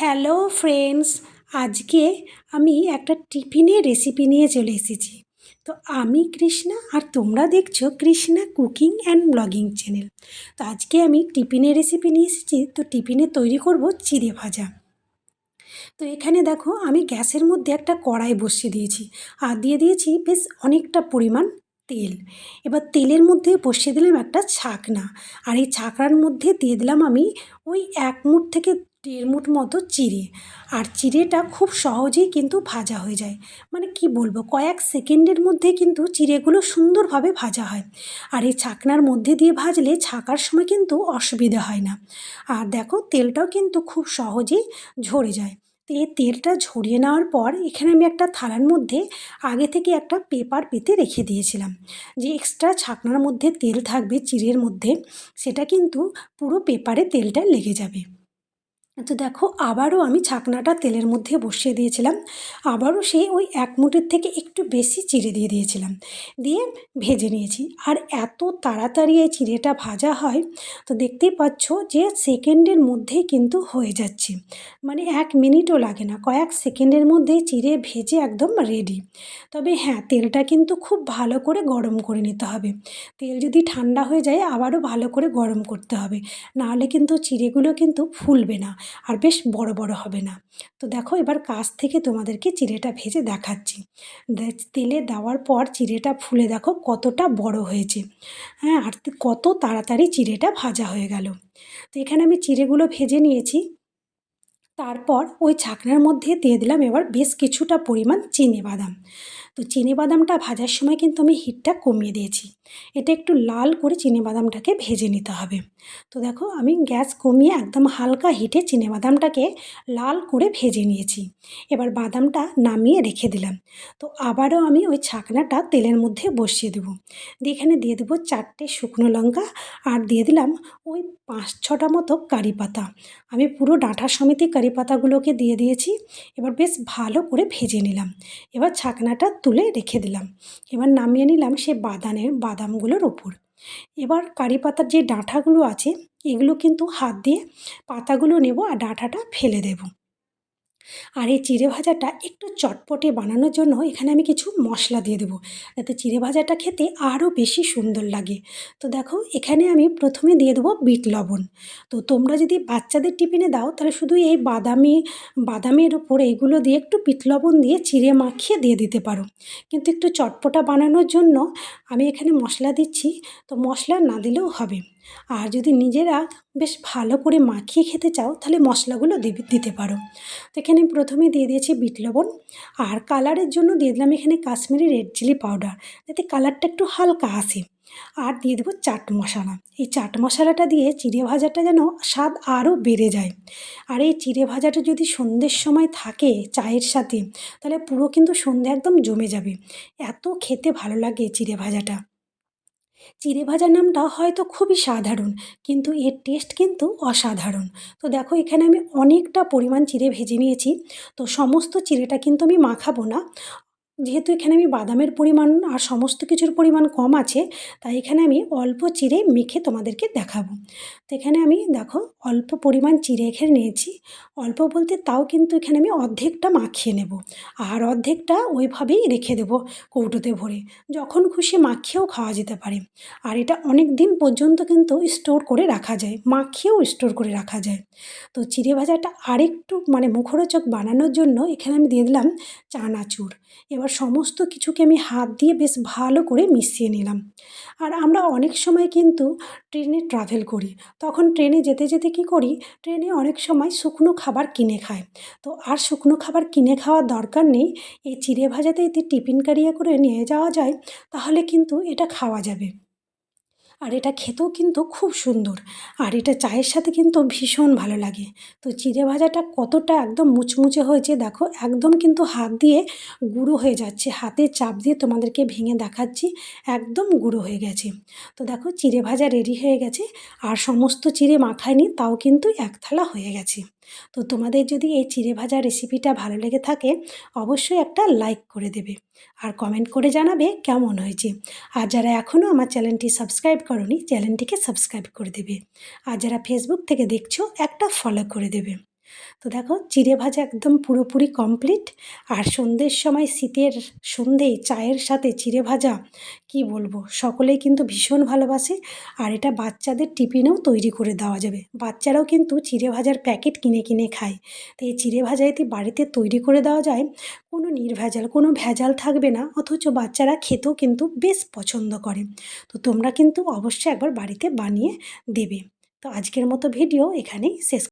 Hello friends, আজকে আমি একটা টিফিনের রেসিপি নিয়ে চলে এসেছি। তো আমি কৃষ্ণা আর তোমরা দেখছ Krishna cooking and blogging channel. তো আজকে আমি টিফিনের রেসিপি নিয়ে এসেছি, তো টিফিনে তৈরি করব চিড়ে ভাজা। তো এখানে দেখো আমি গ্যাসের মধ্যে একটা কড়াই বসিয়ে দিয়েছি আর দিয়ে দিয়েছি বেশ অনেকটা পরিমাণ তেল। এবার তেলের মধ্যে বসিয়ে দিলাম একটা ছাকনা। আর এই ছাকনার মধ্যে দিয়ে দিলাম আমি ওই এক মুঠ থেকে দেড় মতো চিড়ে। আর চিড়েটা খুব সহজেই কিন্তু ভাজা হয়ে যায়। মানে কি বলব, কয়েক সেকেন্ডের মধ্যে কিন্তু চিড়েগুলো সুন্দরভাবে ভাজা হয়। আর এই ছাকনার মধ্যে দিয়ে ভাজলে ছাকার সময় কিন্তু অসুবিধা হয় না। আর দেখো, তেলটাও কিন্তু খুব সহজেই ঝরে যায়। তো এই তেলটা ঝরিয়ে নেওয়ার পর এখানে আমি একটা থালার মধ্যে আগে থেকে একটা পেপার পেতে রেখে দিয়েছিলাম। যে এক্সট্রা ছাকনার মধ্যে তেল থাকবে চিড়ের মধ্যে, সেটা কিন্তু পুরো পেপারে তেলটা লেগে যাবে। তো দেখো, আবারও আমি ছাকনাটা তেলের মধ্যে বসিয়ে দিয়েছিলাম। আবারও সেই ওই এক মুঠের থেকে একটু বেশি চিড়ে দিয়ে দিয়েছিলাম। দিয়ে ভেজে নিয়েছি। আর এত তাড়াতাড়ি এই চিড়েটা ভাজা হয়, তো দেখতেই পাচ্ছ যে সেকেন্ডের মধ্যেই কিন্তু হয়ে যাচ্ছে। মানে এক মিনিটও লাগে না, কয়েক সেকেন্ডের মধ্যেই চিড়ে ভেজে একদম রেডি তবে হ্যাঁ তেলটা কিন্তু খুব ভালো করে গরম করে নিতে হবে। তেল যদি ঠান্ডা হয়ে যায়, আবারও ভালো করে গরম করতে হবে। নাহলে কিন্তু চিড়েগুলো কিন্তু ফুলবে না। আর বেশ বড় বড় হবে না। তো দেখো এবার কাছ থেকে তোমাদেরকে চিড়েটা ভেজে দেখাচ্ছি। তেলে দেওয়ার পর চিড়েটা ফুলে দেখো কতটা বড় হয়েছে। হ্যাঁ আর কত তাড়াতাড়ি চিড়েটা ভাজা হয়ে গেল। তো এখানে আমি চিড়েগুলো ভেজে নিয়েছি। তারপর ওই ছাকনার মধ্যে দিয়ে দিলাম এবার বেশ কিছুটা পরিমাণ চিনি বাদাম। তো চিনে বাদামটা ভাজার সময় কিন্তু আমি হিটটা কমিয়ে দিয়েছি। এটা একটু লাল করে বাদামটাকে ভেজে নিতে হবে। তো দেখো আমি গ্যাস কমিয়ে একদম হালকা হিটে বাদামটাকে লাল করে ভেজে নিয়েছি। এবার বাদামটা নামিয়ে রেখে দিলাম। তো আবারও আমি ওই ছাকনাটা তেলের মধ্যে বসিয়ে দেবো। দিয়ে এখানে দিয়ে দেবো চারটে শুকনো লঙ্কা আর দিয়ে দিলাম ওই পাঁচ ছটা মতো কারি পাতা। আমি পুরো ডাঁটা সমিতি কারি পাতাগুলোকে দিয়ে দিয়েছি। এবার বেশ ভালো করে ভেজে নিলাম। এবার ছাকনাটা তুলে রেখে দিলাম। এবার নামিয়ে নিলাম সে বাদানের বাদামগুলোর ওপর। এবার কারি পাতার যে ডাঁটাগুলো আছে, এগুলো কিন্তু হাত দিয়ে পাতাগুলো নেব আর ডাঁটাটা ফেলে দেবো। আর এই চিড়ে ভাজাটা একটু চটপটে বানানোর জন্য এখানে আমি কিছু মশলা দিয়ে দেবো। যাতে চিড়ে ভাজাটা খেতে আরও বেশি সুন্দর লাগে। তো দেখো, এখানে আমি প্রথমে দিয়ে দেবো বিট লবণ। তো তোমরা যদি বাচ্চাদের টিফিনে দাও, তাহলে শুধু এই বাদামি, বাদামের ওপর এইগুলো দিয়ে একটু বিট লবণ দিয়ে চিড়ে মাখিয়ে দিয়ে দিতে পারো। কিন্তু একটু চটপটা বানানোর জন্য আমি এখানে মশলা দিচ্ছি। তো মশলা না দিলেও হবে। আর যদি নিজেরা বেশ ভালো করে মাখিয়ে খেতে চাও, তাহলে মশলাগুলো দিতে পারো। তো এখানে প্রথমে দিয়ে দিয়েছি বিট লবণ আর কালারের জন্য দিয়ে দিলাম এখানে কাশ্মীরি রেড চিলি পাউডার। যাতে কালারটা একটু হালকা আসে। আর দিয়ে দেবো চাট মশলা। এই চাট মশলাটা দিয়ে চিড়ে ভাজাটা যেন স্বাদ আরও বেড়ে যায়। আর এই চিড়ে ভাজাটা যদি সন্ধ্যের সময় থাকে চায়ের সাথে, তাহলে পুরো কিন্তু সন্ধে একদম জমে যাবে। এত খেতে ভালো লাগে চিড়ে ভাজাটা। চিড়ে ভাজা নামটা হয়তো খুবই সাধারণ, কিন্তু এর টেস্ট কিন্তু অসাধারণ। তো দেখো, এখানে আমি অনেকটা পরিমাণ চিড়ে ভেজে নিয়েছি। তো সমস্ত চিড়েটা কিন্তু আমি মাখাবো না। যেহেতু এখানে আমি বাদামের পরিমাণ আর সমস্ত কিছুর পরিমাণ কম আছে, তাই এখানে আমি অল্প চিড়ে মেখে তোমাদেরকে দেখাবো। তো এখানে আমি দেখো অল্প পরিমাণ চিড়ে এখানে নিয়েছি। অল্প বলতে তাও কিন্তু এখানে আমি অর্ধেকটা মাখিয়ে নেব। আর অর্ধেকটা ওইভাবেই রেখে দেবো কৌটোতে ভরে। যখন খুশি মাখিয়েও খাওয়া যেতে পারে। আর এটা অনেক দিন পর্যন্ত কিন্তু স্টোর করে রাখা যায়, মাখিয়েও স্টোর করে রাখা যায়। তো চিড়ে ভাজাটা আরেকটু মানে মুখরোচক বানানোর জন্য এখানে আমি দিয়ে দিলাম চানাচুর। এবার সমস্ত কিছুকে আমি হাত দিয়ে বেশ ভালো করে মিশিয়ে নিলাম। আর আমরা অনেক সময় কিন্তু ট্রেনে ট্রাভেল করি। তখন ট্রেনে যেতে যেতে কি করি? ট্রেনে অনেক সময় শুকনো খাবার কিনে খায় তো আর শুকনো খাবার কিনে খাওয়ার দরকার নেই। এই চিড়ে ভাজাতে এতে টিফিন কারিয়া করে নিয়ে যাওয়া যায়, তাহলে কিন্তু এটা খাওয়া যাবে। আর এটা খেতেও কিন্তু খুব সুন্দর। আর এটা চায়ের সাথে কিন্তু ভীষণ ভালো লাগে। তো চিড়ে ভাজাটা কতটা একদম মুচমুচে হয়েছে দেখো, একদম কিন্তু হাত দিয়ে গুঁড়ো হয়ে যাচ্ছে। হাতে চাপ দিয়ে তোমাদেরকে ভেঙে দেখাচ্ছি, একদম গুঁড়ো হয়ে গেছে। তো দেখো, চিড়ে ভাজা রেডি হয়ে গেছে। আর সমস্ত চিড়ে মাখায়নি, তাও কিন্তু এক থালা হয়ে গেছে। তো তোমাদের যদি এই চিড়ে ভাজা রেসিপিটা ভালো লেগে থাকে, অবশ্যই একটা লাইক করে দেবে। আর কমেন্ট করে জানাবে কেমন হয়েছে। আর যারা এখনও আমার চ্যানেলটি সাবস্ক্রাইব করনি, চ্যানেলটিকে সাবস্ক্রাইব করে দেবে। আর যারা ফেসবুক থেকে দেখছ, একটা ফলো করে দেবে। তো দেখো চিড়ে ভাজা একদম পুরোপুরি কমপ্লিট আর সন্ধ্যের সময় শীতের সন্ধ্যেয় চায়ের সাথে চিড়ে ভাজা, কি বলব? সকলেই কিন্তু ভীষণ ভালোবাসে। আর এটা বাচ্চাদের টিফিনেও তৈরি করে দেওয়া যাবে। বাচ্চারাও কিন্তু চিড়ে ভাজার প্যাকেট কিনে কিনে খায়। তো এই চিড়ে ভাজা যদি বাড়িতে তৈরি করে দেওয়া যায়, কোনো নির্ভেজাল, কোনো ভেজাল থাকবে না, অথচ বাচ্চারা খেতেও কিন্তু বেশ পছন্দ করে। তো তোমরা কিন্তু অবশ্যই একবার বাড়িতে বানিয়ে দেবে। তো আজকের মতো ভিডিও এখানেই শেষ